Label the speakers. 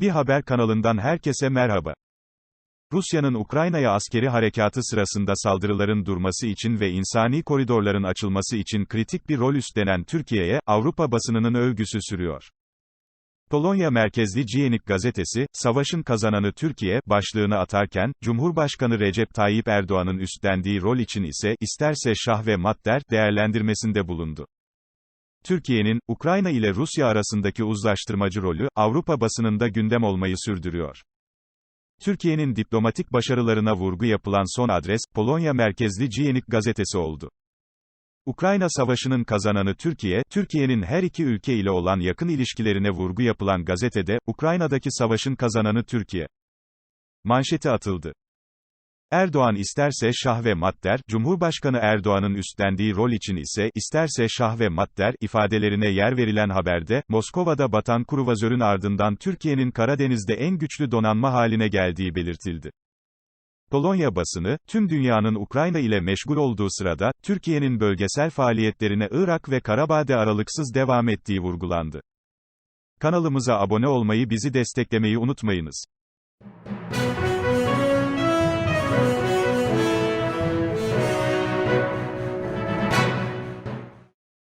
Speaker 1: Bir haber kanalından herkese merhaba. Rusya'nın Ukrayna'ya askeri harekatı sırasında saldırıların durması için ve insani koridorların açılması için kritik bir rol üstlenen Türkiye'ye, Avrupa basınının övgüsü sürüyor. Polonya merkezli Cijenik gazetesi, savaşın kazananı Türkiye, başlığını atarken, Cumhurbaşkanı Recep Tayyip Erdoğan'ın üstlendiği rol için ise, isterse şah ve madder, değerlendirmesinde bulundu. Türkiye'nin, Ukrayna ile Rusya arasındaki uzlaştırmacı rolü, Avrupa basınında gündem olmayı sürdürüyor. Türkiye'nin diplomatik başarılarına vurgu yapılan son adres, Polonya merkezli Cijenik gazetesi oldu. Ukrayna Savaşı'nın kazananı Türkiye, Türkiye'nin her iki ülke ile olan yakın ilişkilerine vurgu yapılan gazetede, Ukrayna'daki savaşın kazananı Türkiye. Manşeti atıldı. Erdoğan isterse şah ve madder, Cumhurbaşkanı Erdoğan'ın üstlendiği rol için ise, isterse şah ve madder, ifadelerine yer verilen haberde, Moskova'da batan kruvazörün ardından Türkiye'nin Karadeniz'de en güçlü donanma haline geldiği belirtildi. Polonya basını, tüm dünyanın Ukrayna ile meşgul olduğu sırada, Türkiye'nin bölgesel faaliyetlerine Irak ve Karabağ'da aralıksız devam ettiği vurgulandı. Kanalımıza abone olmayı bizi desteklemeyi unutmayınız.